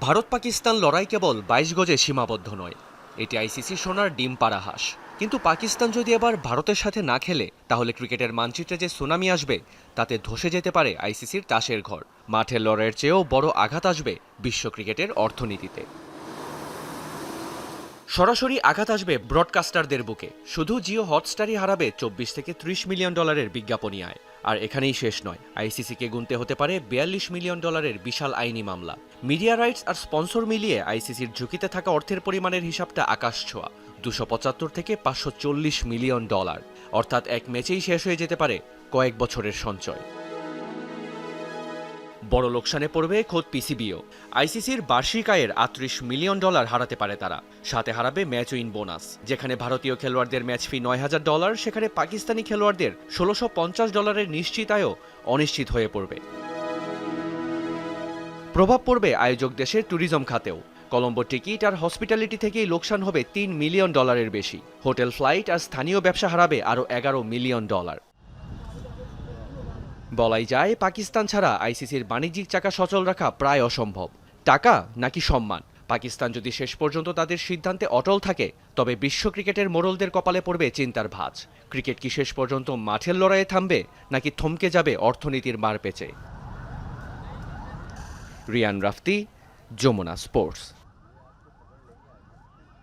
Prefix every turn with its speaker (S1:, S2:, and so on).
S1: ভারত পাকিস্তান লড়াই কেবল বাইশ গজে সীমাবদ্ধ নয়। এটি আইসিসি সোনার ডিম পাড়া হাঁস কিন্তু পাকিস্তান যদি এবার ভারতের সাথে না খেলে, তাহলে ক্রিকেটের মানচিত্রে যে সুনামি আসবে, তাতে ধসে যেতে পারে আইসিসির তাসের ঘর। মাঠের লড়াইয়ের চেয়েও বড় আঘাত আসবে বিশ্ব ক্রিকেটের অর্থনীতিতে। সরাসরি আঘাত আসবে ব্রডকাস্টারদের বুকে। শুধু জিও হটস্টারই হারাবে চব্বিশ থেকে ত্রিশ মিলিয়ন ডলারের বিজ্ঞাপনী আয়। আর এখানেই শেষ নয়, আইসিসিকে গুনতে হতে পারে বিয়াল্লিশ মিলিয়ন ডলারের বিশাল আইনি মামলা। মিডিয়া রাইটস আর স্পন্সর মিলিয়ে আইসিসির ঝুঁকিতে থাকা অর্থের পরিমাণের হিসাবটা আকাশ ছোঁয়া, দুশো পঁচাত্তর থেকে পাঁচশো চল্লিশ মিলিয়ন ডলার। অর্থাৎ এক ম্যাচেই শেষ হয়ে যেতে পারে কয়েক বছরের সঞ্চয়। বড় লোকসানে পড়বে খোদ পিসিবিও। আইসিসির বার্ষিক আয়ের আটত্রিশ মিলিয়ন ডলার হারাতে পারে তারা। সাথে হারাবে ম্যাচ উইন বোনাস। যেখানে ভারতীয় খেলোয়াড়দের ম্যাচ ফি নয় হাজার ডলার, সেখানে পাকিস্তানি খেলোয়াড়দের ষোলোশো পঞ্চাশ ডলারের নিশ্চিত আয়ও অনিশ্চিত হয়ে পড়বে। প্রভাব পড়বে আয়োজক দেশের ট্যুরিজম খাতেও। কলম্বো টিকিট আর হসপিটালিটি থেকেই লোকসান হবে তিন মিলিয়ন ডলারের বেশি। হোটেল ফ্লাইট আর স্থানীয় ব্যবসা হারাবে আরও এগারো মিলিয়ন ডলার। বলাই যায়, পাকিস্তান ছাড়া আইসিসির বাণিজ্যিক চাকা সচল রাখা প্রায় অসম্ভব। টাকা নাকি সম্মান? পাকিস্তান যদি শেষ পর্যন্ত তাদের সিদ্ধান্তে অটল থাকে, তবে বিশ্ব ক্রিকেটের মোড়লদের কপালে পড়বে চিন্তার ভাঁজ। ক্রিকেট কি শেষ পর্যন্ত মাঠের লড়াইয়ে থামবে, নাকি থমকে যাবে অর্থনীতির মার পেচে রিয়ান রাফতি, যমুনা স্পোর্টস।